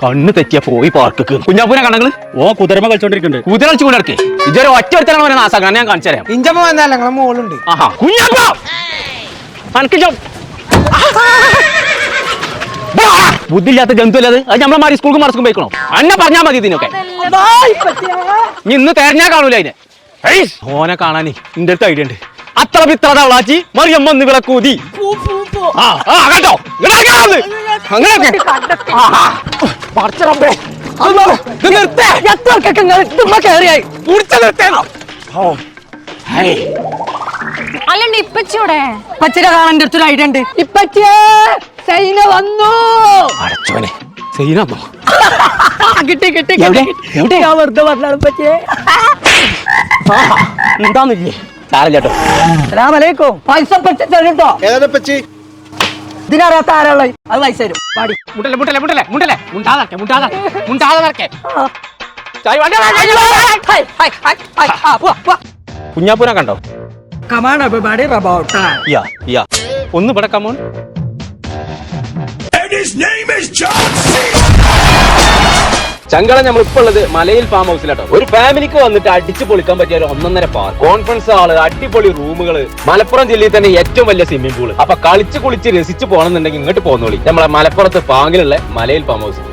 കണ്ണ് തെറ്റിയ പോയി പാർക്ക് കുഞ്ഞാപ്പൂനെ കണങ്ങൾ ഓ കുതിരമ കളിച്ചോണ്ടിരിക്കുന്നുണ്ട് കുതിര കളിച്ചു കൊണ്ടിടക്ക് ഇതൊരു ഒറ്റ ഒരുത്തനാണ് നാസാക്കാൻ ഞാൻ കാണിച്ചു തരാം ഇഞ്ചമ്മ വന്നല്ല ഞങ്ങളെ മോളുണ്ട്. ആഹാ. കുഞ്ഞാപ്പ! അനക്ക് ബുദ്ധില്ലാത്ത ബുദ്ധിയില്ലാത്ത ജന്തു അല്ലത് അത് നമ്മളെ മാറി സ്കൂൾക്ക് മറസ്ക്കും പോയിക്കണോ? അന്നെ പറഞ്ഞാ മതി ഇതിനൊക്കെ. നീ ഇന്ന് തെരഞ്ഞാ കാണൂല അതിനെ ഓനെ കാണാനേ ഇന്റെ അടുത്ത് ഐഡിയ ഉണ്ട്. അത്ര പിത്ര തവളാച്ചി മറിയമ്മ ഒന്ന് വിളക്കൂതി. ആ ആ കണ്ടോ ഇങ്ങടാ കാണുന്നത്. അങ്ങനെയൊക്കെ. ഹേയ്. അല്ലണ്ട് ഇപ്പച്ചൂടെ പച്ചിര കാണാൻ അടുത്തൊരു ഐഡിയ ഉണ്ട്. ഇപ്പച്ചേ സൈന വന്നു. പടച്ചോനെ സൈനമ്മോ കിട്ടി കിട്ടി എവിടെ? എവിടെ? ഞാൻ വെറുതെ പറഞ്ഞാണ് പച്ചേ എന്താന്നില്ലേ? സാരല്ലോ അലാമലേക്കും പൈസ പച്ച തരുട്ടോ ഏതാ പച്ചി ഇതിനറിയാത്ത ആരാളെ? അത് പൈസ തരും. പാടി. മുണ്ടല്ലേ മുണ്ടല്ലേ മുണ്ടല്ലേ? മുണ്ടല്ലേ? മുണ്ടാതാക്കെ മുണ്ടാതാക്കെ മുണ്ടാതാക്കെ കുഞ്ഞാപ്പൂനെ കണ്ടോ? Come on everybody about time. Yeah yeah. ഒന്ന് ഇവിടെ കമോൺ ചങ്കള നമ്മൾ ഇപ്പൊ ഉള്ളത് മലയിൽ ഫാം ഹൗസിലാട്ടോ ഒരു ഫാമിലിക്ക് വന്നിട്ട് അടിച്ചു പൊളിക്കാൻ പറ്റിയ ഒരു ഒന്നൊന്നര പാർ കോൺഫറൻസ് ഹാൾ അടിപൊളി റൂമുകൾ മലപ്പുറം ജില്ലയിൽ തന്നെ ഏറ്റവും വലിയ സ്വിമ്മിംഗ് പൂൾ അപ്പൊ കളിച്ച് കുളിച്ച് രസിച്ച് പോകണമെന്നുണ്ടെങ്കിൽ ഇങ്ങോട്ട് പോകുന്നോളി നമ്മളെ മലപ്പുറത്ത് പാങ്ങിലുള്ള മലയിൽ ഫാം ഹൗസ്